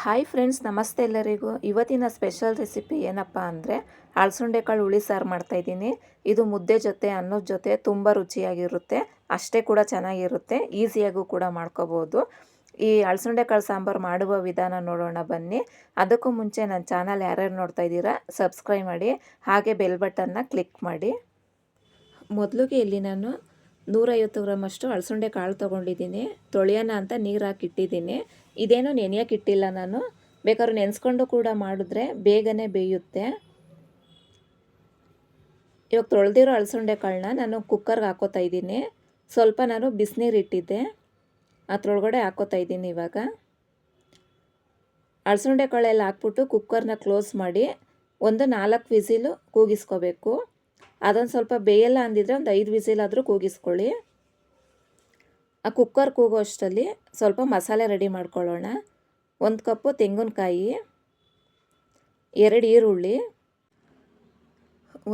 Hi friends ನಮಸ್ತೆ ಎಲ್ಲರಿಗೂ. ಇವತ್ತಿನ ಸ್ಪೆಷಲ್ ರೆಸಿಪಿ ಏನಪ್ಪ ಅಂದರೆ ಕಾಳು ಹುಳಿ ಸಾರು ಮಾಡ್ತಾಯಿದ್ದೀನಿ ಇದು ಮುದ್ದೆ ಜೊತೆ, ಅನ್ನದ ಜೊತೆ ತುಂಬ ರುಚಿಯಾಗಿರುತ್ತೆ. ಅಷ್ಟೇ ಕೂಡ ಚೆನ್ನಾಗಿರುತ್ತೆ. ಈಸಿಯಾಗೂ ಕೂಡ ಮಾಡ್ಕೋಬೋದು. ಈ ಕಾಳು ಸಾಂಬಾರು ಮಾಡುವ ವಿಧಾನ ನೋಡೋಣ ಬನ್ನಿ. ಅದಕ್ಕೂ ಮುಂಚೆ ನನ್ನ ಚಾನಲ್ ಯಾರ್ಯಾರು ನೋಡ್ತಾ ಇದ್ದೀರಾ ಸಬ್ಸ್ಕ್ರೈಬ್ ಮಾಡಿ, ಹಾಗೆ ಬೆಲ್ ಬಟನ್ನ ಕ್ಲಿಕ್ ಮಾಡಿ. ಮೊದಲಿಗೆ ಇಲ್ಲಿ ನಾನು ನೂರೈವತ್ತು ಗ್ರಾಮಷ್ಟು ಅಳಸಂಡೆ ಕಾಳು ತೊಗೊಂಡಿದ್ದೀನಿ. ತೊಳೆಯೋಣ ಅಂತ ನೀರು ಹಾಕಿ ಇಟ್ಟಿದ್ದೀನಿ. ಇದೇನು ನೆನೆಯೋಕೆ ಇಟ್ಟಿಲ್ಲ ನಾನು. ಬೇಕಾದ್ರೆ ನೆನೆಸ್ಕೊಂಡು ಕೂಡ ಮಾಡಿದ್ರೆ ಬೇಗನೆ ಬೇಯುತ್ತೆ. ಇವಾಗ ತೊಳೆದಿರೋ ಅಳಸಂಡೆ ಕಾಳನ್ನ ನಾನು ಕುಕ್ಕರ್ಗೆ ಹಾಕೋತಾ ಇದ್ದೀನಿ. ಸ್ವಲ್ಪ ನಾನು ಬಿಸಿನೀರು ಇಟ್ಟಿದ್ದೆ. ಅದ್ರೊಳಗಡೆ ಹಾಕೋತಾ ಇದ್ದೀನಿ ಇವಾಗ. ಅಳಸಂಡೆ ಕಾಳೆಲ್ಲ ಹಾಕ್ಬಿಟ್ಟು ಕುಕ್ಕರ್ನ ಕ್ಲೋಸ್ ಮಾಡಿ ಒಂದು ನಾಲ್ಕು ವಿಸಿಲು ಕೂಗಿಸ್ಕೋಬೇಕು. ಅದೊಂದು ಸ್ವಲ್ಪ ಬೇಯಲ್ಲ ಅಂದಿದ್ರೆ ಒಂದು ಐದು ವಿಸಿಲಾದರೂ ಕೂಗಿಸ್ಕೊಳ್ಳಿ. ಆ ಕುಕ್ಕರ್ ಕೂಗೋ ಅಷ್ಟರಲ್ಲಿ ಸ್ವಲ್ಪ ಮಸಾಲೆ ರೆಡಿ ಮಾಡ್ಕೊಳ್ಳೋಣ. ಒಂದು ಕಪ್ಪು ತೆಂಗಿನಕಾಯಿ, ಎರಡು ಈರುಳ್ಳಿ,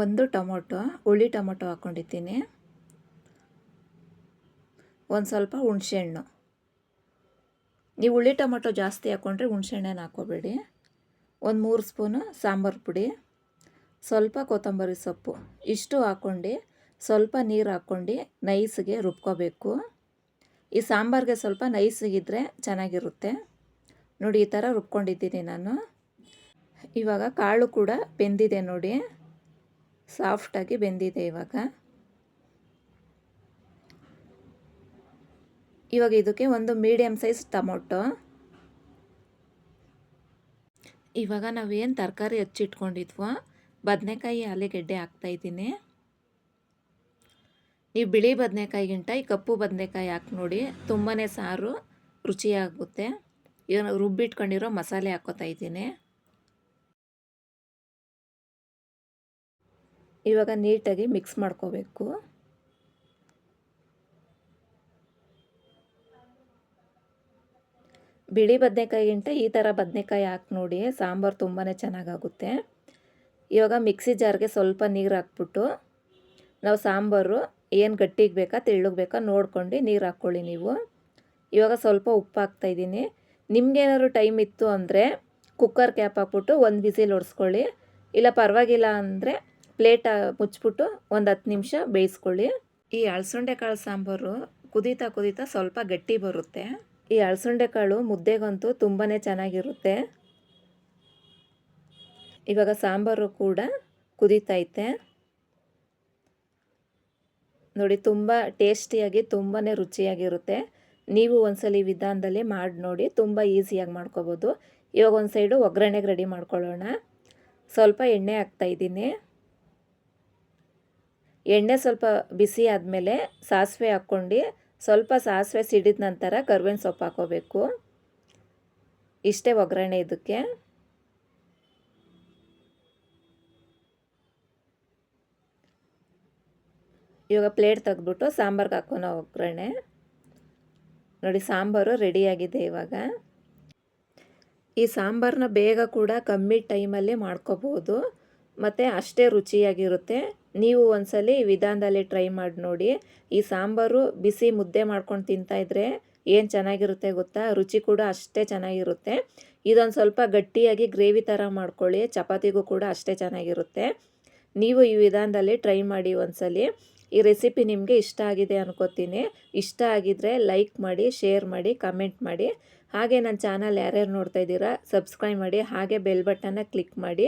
ಒಂದು ಟೊಮೊಟೊ, ಹುಳಿ ಟೊಮೊಟೊ ಹಾಕ್ಕೊಂಡಿದ್ದೀನಿ ಒಂದು ಸ್ವಲ್ಪ ಹುಣಸೆಹಣ್ಣು. ನೀವು ಹುಳಿ ಟೊಮೊಟೊ ಜಾಸ್ತಿ ಹಾಕ್ಕೊಂಡ್ರೆ ಹುಣಸೆಹಣ್ಣನ್ನು ಹಾಕ್ಕೋಬೇಡಿ. ಒಂದು ಮೂರು ಸ್ಪೂನು ಸಾಂಬಾರು ಪುಡಿ, ಸ್ವಲ್ಪ ಕೊತ್ತಂಬರಿ ಸೊಪ್ಪು. ಇಷ್ಟು ಹಾಕ್ಕೊಂಡು ಸ್ವಲ್ಪ ನೀರು ಹಾಕ್ಕೊಂಡು ನೈಸ್ಗೆ ರುಬ್ಕೋಬೇಕು. ಈ ಸಾಂಬಾರಿಗೆ ಸ್ವಲ್ಪ ನೈಸಿಗಿದ್ರೆ ಚೆನ್ನಾಗಿರುತ್ತೆ. ನೋಡಿ, ಈ ಥರ ರುಬ್ಕೊಂಡಿದ್ದೀನಿ ನಾನು. ಇವಾಗ ಕಾಳು ಕೂಡ ಬೆಂದಿದೆ ನೋಡಿ. ಸಾಫ್ಟಾಗಿ ಬೆಂದಿದೆ ಇವಾಗ. ಇವಾಗ ಇದಕ್ಕೆ ಒಂದು ಮೀಡಿಯಮ್ ಸೈಜ್ ಟೊಮೊಟೊ. ಇವಾಗ ನಾವೇನು ತರಕಾರಿ ಹಚ್ಚಿಟ್ಕೊಂಡಿದ್ವೋ, ಬದನೆಕಾಯಿ ಆಲೂಗೆಡ್ಡೆ ಹಾಕ್ತಾಯಿದ್ದೀನಿ ನೀವು ಬಿಳಿ ಬದನೆಕಾಯಿಗಿಂತ ಈ ಕಪ್ಪು ಬದನೆಕಾಯಿ ಹಾಕಿ ನೋಡಿ ತುಂಬಾ ಸಾರು ರುಚಿಯಾಗುತ್ತೆ. ಇದನ್ನು ರುಬ್ಬಿಟ್ಕೊಂಡಿರೋ ಮಸಾಲೆ ಹಾಕೋತಾ ಇದ್ದೀನಿ. ಇವಾಗ ನೀಟಾಗಿ ಮಿಕ್ಸ್ ಮಾಡ್ಕೋಬೇಕು. ಬಿಳಿ ಬದನೆಕಾಯಿಗಿಂತ ಈ ಥರ ಬದನೆಕಾಯಿ ಹಾಕಿ ನೋಡಿ ಸಾಂಬಾರು ತುಂಬಾ ಚೆನ್ನಾಗಾಗುತ್ತೆ. ಇವಾಗ ಮಿಕ್ಸಿ ಜಾರ್ಗೆ ಸ್ವಲ್ಪ ನೀರು ಹಾಕ್ಬಿಟ್ಟು ನಾವು ಸಾಂಬಾರು ಏನು ಗಟ್ಟಿಗೆ ಬೇಕಾ ತೆಳ್ಳಗೆ ಬೇಕಾ ನೋಡ್ಕೊಂಡು ನೀರು ಹಾಕ್ಕೊಳ್ಳಿ ನೀವು. ಇವಾಗ ಸ್ವಲ್ಪ ಉಪ್ಪು ಹಾಕ್ತಾಯಿದ್ದೀನಿ ನಿಮ್ಗೇನಾದ್ರು ಟೈಮ್ ಇತ್ತು ಅಂದರೆ ಕುಕ್ಕರ್ ಕ್ಯಾಪ್ ಹಾಕ್ಬಿಟ್ಟು ಒಂದು ಬಿಸಿಲ್ ಹೊಡ್ಸ್ಕೊಳ್ಳಿ ಇಲ್ಲ ಪರವಾಗಿಲ್ಲ ಅಂದರೆ ಪ್ಲೇಟ್ ಮುಚ್ಚಿಬಿಟ್ಟು ಒಂದು ಹತ್ತು ನಿಮಿಷ ಬೇಯಿಸ್ಕೊಳ್ಳಿ. ಈ ಕಾಳು ಸಾಂಬಾರು ಕುದೀತಾ ಕುದೀತಾ ಸ್ವಲ್ಪ ಗಟ್ಟಿ ಬರುತ್ತೆ. ಈ ಕಾಳು ಮುದ್ದೆಗಂತೂ ತುಂಬಾ ಚೆನ್ನಾಗಿರುತ್ತೆ. ಇವಾಗ ಸಾಂಬಾರು ಕೂಡ ಕುದೀತೈತೆ ನೋಡಿ, ತುಂಬ ಟೇಸ್ಟಿಯಾಗಿ ತುಂಬಾ ರುಚಿಯಾಗಿರುತ್ತೆ. ನೀವು ಒಂದ್ಸಲಿ ವಿಧಾನದಲ್ಲಿ ಮಾಡಿ ನೋಡಿ, ತುಂಬ ಈಸಿಯಾಗಿ ಮಾಡ್ಕೋಬೋದು. ಇವಾಗ ಒಂದು ಸೈಡು ಒಗ್ಗರಣೆಗೆ ರೆಡಿ ಮಾಡ್ಕೊಳ್ಳೋಣ. ಸ್ವಲ್ಪ ಎಣ್ಣೆ ಹಾಕ್ತಾಯಿದ್ದೀನಿ ಎಣ್ಣೆ ಸ್ವಲ್ಪ ಬಿಸಿ ಆದಮೇಲೆ ಸಾಸಿವೆ ಹಾಕ್ಕೊಂಡು, ಸ್ವಲ್ಪ ಸಾಸಿವೆ ಸಿಡಿದ ನಂತರ ಕರ್ಬೇವಿನ ಸೊಪ್ಪು ಹಾಕೋಬೇಕು. ಇಷ್ಟೇ ಒಗ್ಗರಣೆ ಇದಕ್ಕೆ. ಇವಾಗ ಪ್ಲೇಟ್ ತೆಗೆದ್ಬಿಟ್ಟು ಸಾಂಬಾರ್ಗೆ ಹಾಕೋಣ ಒಗ್ಗರಣೆ. ನೋಡಿ, ಸಾಂಬಾರು ರೆಡಿಯಾಗಿದೆ ಇವಾಗ. ಈ ಸಾಂಬಾರನ್ನ ಬೇಗ ಕೂಡ ಕಮ್ಮಿ ಟೈಮಲ್ಲಿ ಮಾಡ್ಕೋಬೋದು. ಮತ್ತು ಅಷ್ಟೇ ರುಚಿಯಾಗಿರುತ್ತೆ. ನೀವು ಒಂದ್ಸಲಿ ವಿಧಾನದಲ್ಲಿ ಟ್ರೈ ಮಾಡಿ ನೋಡಿ. ಈ ಸಾಂಬಾರು ಬಿಸಿ ಮುದ್ದೆ ಮಾಡ್ಕೊಂಡು ತಿಂತಾಯಿದ್ರೆ ಏನು ಚೆನ್ನಾಗಿರುತ್ತೆ ಗೊತ್ತಾ? ರುಚಿ ಕೂಡ ಅಷ್ಟೇ ಚೆನ್ನಾಗಿರುತ್ತೆ. ಇದೊಂದು ಸ್ವಲ್ಪ ಗಟ್ಟಿಯಾಗಿ ಗ್ರೇವಿ ಥರ ಮಾಡ್ಕೊಳ್ಳಿ. ಚಪಾತಿಗೂ ಕೂಡ ಅಷ್ಟೇ ಚೆನ್ನಾಗಿರುತ್ತೆ. ನೀವು ಈ ವಿಧಾನದಲ್ಲಿ ಟ್ರೈ ಮಾಡಿ ಒಂದ್ಸಲಿ. ಈ ರೆಸಿಪಿ ನಿಮಗೆ ಇಷ್ಟ ಆಗಿದೆ ಅನ್ಕೋತೀನಿ. ಇಷ್ಟ ಆಗಿದ್ರೆ ಲೈಕ್ ಮಾಡಿ ಶೇರ್ ಮಾಡಿ ಕಮೆಂಟ್ ಮಾಡಿ. ಹಾಗೆ ನನ್ನ ಚಾನಲ್ ಯಾರ್ಯಾರು ನೋಡ್ತಾ ಇದ್ದೀರಾ ಸಬ್ಸ್ಕ್ರೈಬ್ ಮಾಡಿ. ಹಾಗೆ ಬೆಲ್ ಬಟನ್ನ ಕ್ಲಿಕ್ ಮಾಡಿ.